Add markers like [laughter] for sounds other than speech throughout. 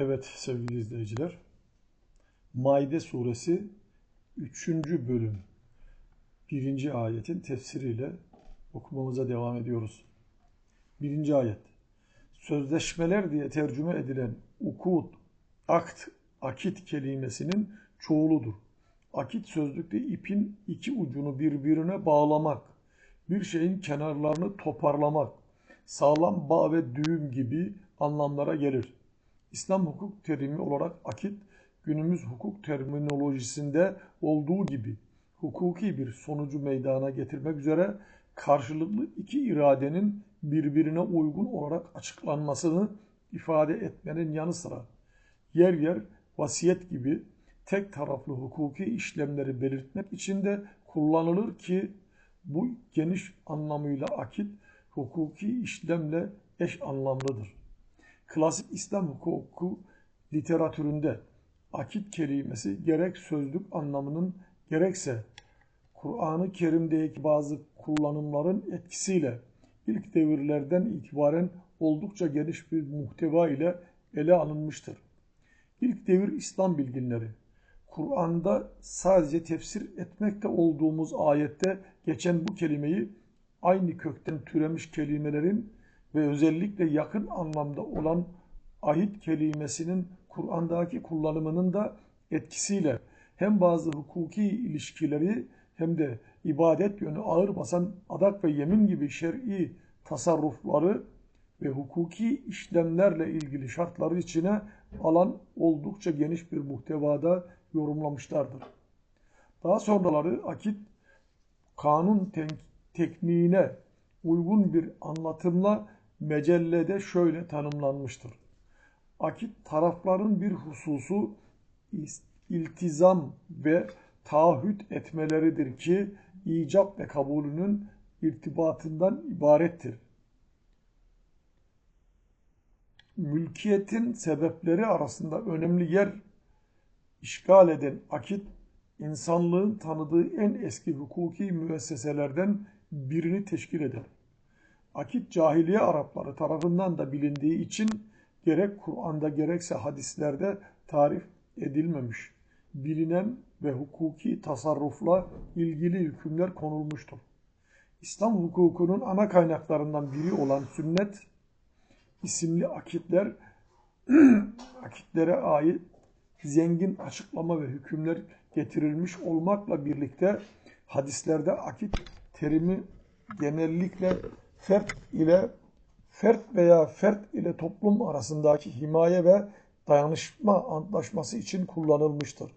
Evet sevgili izleyiciler. Maide suresi 3. bölüm 1. ayetin tefsiriyle okumamıza devam ediyoruz. 1. ayet. Sözleşmeler diye tercüme edilen ukut, akt, akit kelimesinin çoğuludur. Akit sözlükte ipin iki ucunu birbirine bağlamak, bir şeyin kenarlarını toparlamak, sağlam bağ ve düğüm gibi anlamlara gelir. İslam hukuk terimi olarak akit, günümüz hukuk terminolojisinde olduğu gibi hukuki bir sonucu meydana getirmek üzere karşılıklı iki iradenin birbirine uygun olarak açıklanmasını ifade etmenin yanı sıra yer yer vasiyet gibi tek taraflı hukuki işlemleri belirtmek için de kullanılır ki bu geniş anlamıyla akit hukuki işlemle eş anlamlıdır. Klasik İslam hukuku literatüründe akit kelimesi gerek sözlük anlamının gerekse Kur'an-ı Kerim'deki bazı kullanımların etkisiyle ilk devirlerden itibaren oldukça geniş bir muhteva ile ele alınmıştır. İlk devir İslam bilginleri, Kur'an'da sadece tefsir etmekte olduğumuz ayette geçen bu kelimeyi aynı kökten türemiş kelimelerin ve özellikle yakın anlamda olan ahit kelimesinin Kur'an'daki kullanımının da etkisiyle hem bazı hukuki ilişkileri hem de ibadet yönü ağır basan adak ve yemin gibi şer'i tasarrufları ve hukuki işlemlerle ilgili şartları içine alan oldukça geniş bir muhtevada yorumlamışlardır. Daha sonraları akit kanun tekniğine uygun bir anlatımla mecellede şöyle tanımlanmıştır. Akit tarafların bir hususu iltizam ve taahhüt etmeleridir ki icap ve kabulünün irtibatından ibarettir. Mülkiyetin sebepleri arasında önemli yer işgal eden akit, insanlığın tanıdığı en eski hukuki müesseselerden birini teşkil eder. Akit cahiliye Arapları tarafından da bilindiği için gerek Kur'an'da gerekse hadislerde tarif edilmemiş, bilinen ve hukuki tasarrufla ilgili hükümler konulmuştur. İslam hukukunun ana kaynaklarından biri olan sünnet isimli akitler [clears throat] akitlere ait zengin açıklama ve hükümler getirilmiş olmakla birlikte hadislerde akit terimi genellikle fert ile fert veya fert ile toplum arasındaki himaye ve dayanışma antlaşması için kullanılmıştır.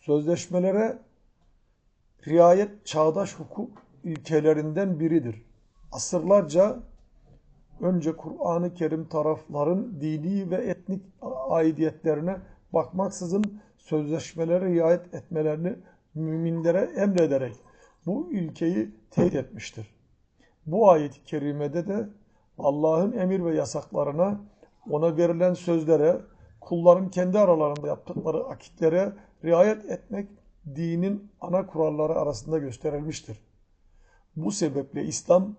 Sözleşmelere riayet çağdaş hukuk ilkelerinden biridir. Asırlarca önce Kur'an-ı Kerim tarafların dini ve etnik aidiyetlerine bakmaksızın sözleşmelere riayet etmelerini müminlere emrederek bu ilkeyi teyit etmiştir. Bu ayet-i kerimede de Allah'ın emir ve yasaklarına, ona verilen sözlere, kulların kendi aralarında yaptıkları akitlere riayet etmek dinin ana kuralları arasında gösterilmiştir. Bu sebeple İslam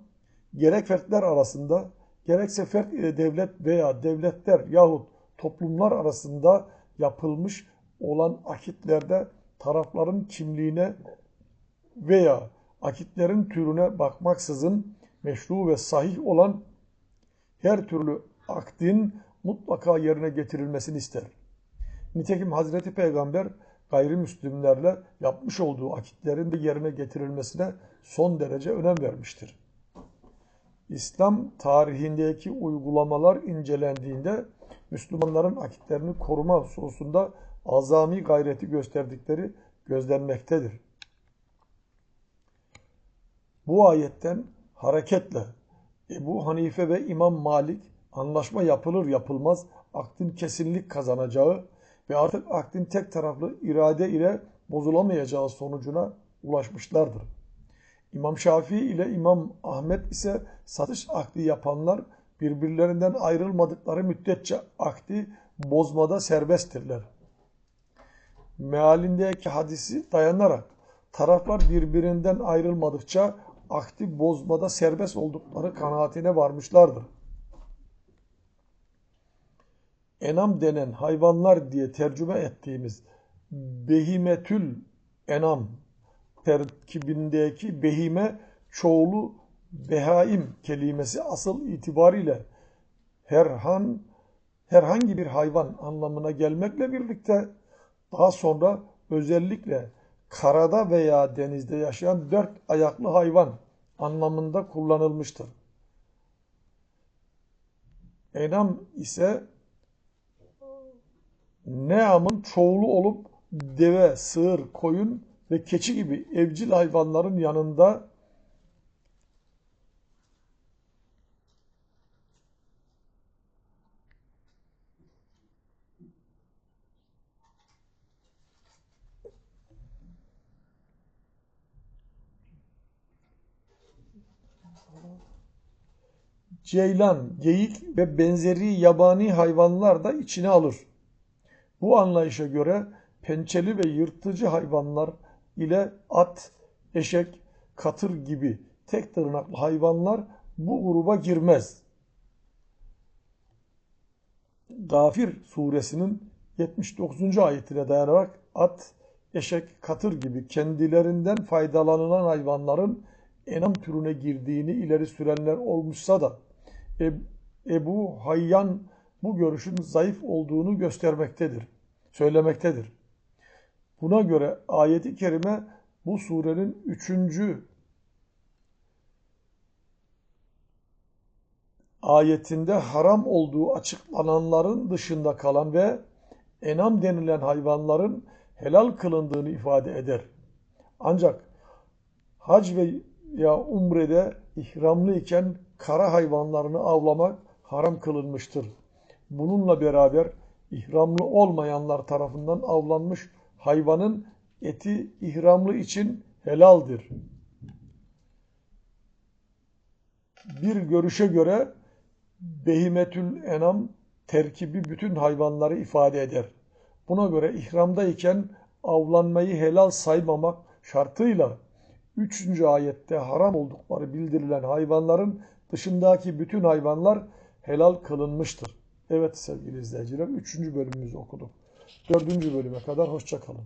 gerek fertler arasında gerekse fert ile devlet veya devletler yahut toplumlar arasında yapılmış olan akitlerde tarafların kimliğine veya akitlerin türüne bakmaksızın meşru ve sahih olan her türlü akdin mutlaka yerine getirilmesini ister. Nitekim Hazreti Peygamber gayrimüslimlerle yapmış olduğu akitlerin de yerine getirilmesine son derece önem vermiştir. İslam tarihindeki uygulamalar incelendiğinde Müslümanların akitlerini koruma hususunda azami gayreti gösterdikleri gözlenmektedir. Bu ayetten hareketle Ebu Hanife ve İmam Malik anlaşma yapılır yapılmaz akdin kesinlik kazanacağı ve artık akdin tek taraflı irade ile bozulamayacağı sonucuna ulaşmışlardır. İmam Şafii ile İmam Ahmet ise satış akdi yapanlar birbirlerinden ayrılmadıkları müddetçe akdi bozmada serbesttirler. Mealindeki hadisi dayanarak taraflar birbirinden ayrılmadıkça akdi bozmada serbest oldukları kanaatine varmışlardır. enam denen hayvanlar diye tercüme ettiğimiz behimetül enam terkibindeki behime çoğulu behaim kelimesi asıl itibariyle herhan herhangi bir hayvan anlamına gelmekle birlikte daha sonra özellikle karada veya denizde yaşayan dört ayaklı hayvan anlamında kullanılmıştır. Enam ise neamın çoğulu olup deve, sığır, koyun ve keçi gibi evcil hayvanların yanında ceylan, geyik ve benzeri yabani hayvanlar da içine alır. Bu anlayışa göre pençeli ve yırtıcı hayvanlar ile at, eşek, katır gibi tek tırnaklı hayvanlar bu gruba girmez. Gafir suresinin 79. ayetine dayanarak at, eşek, katır gibi kendilerinden faydalanılan hayvanların enam türüne girdiğini ileri sürenler olmuşsa da Ebu Hayyan bu görüşün zayıf olduğunu göstermektedir, söylemektedir. Buna göre ayeti kerime bu surenin üçüncü ayetinde haram olduğu açıklananların dışında kalan ve enam denilen hayvanların helal kılındığını ifade eder. Ancak hac ve ya umrede ihramlı iken kara hayvanlarını avlamak haram kılınmıştır. Bununla beraber ihramlı olmayanlar tarafından avlanmış hayvanın eti ihramlı için helaldir. Bir görüşe göre behimetül enam terkibi bütün hayvanları ifade eder. Buna göre ihramdayken avlanmayı helal saymamak şartıyla 3. ayette haram oldukları bildirilen hayvanların dışındaki bütün hayvanlar helal kılınmıştır. Evet sevgili izleyiciler 3. bölümümüzü okuduk. 4. bölüme kadar hoşçakalın.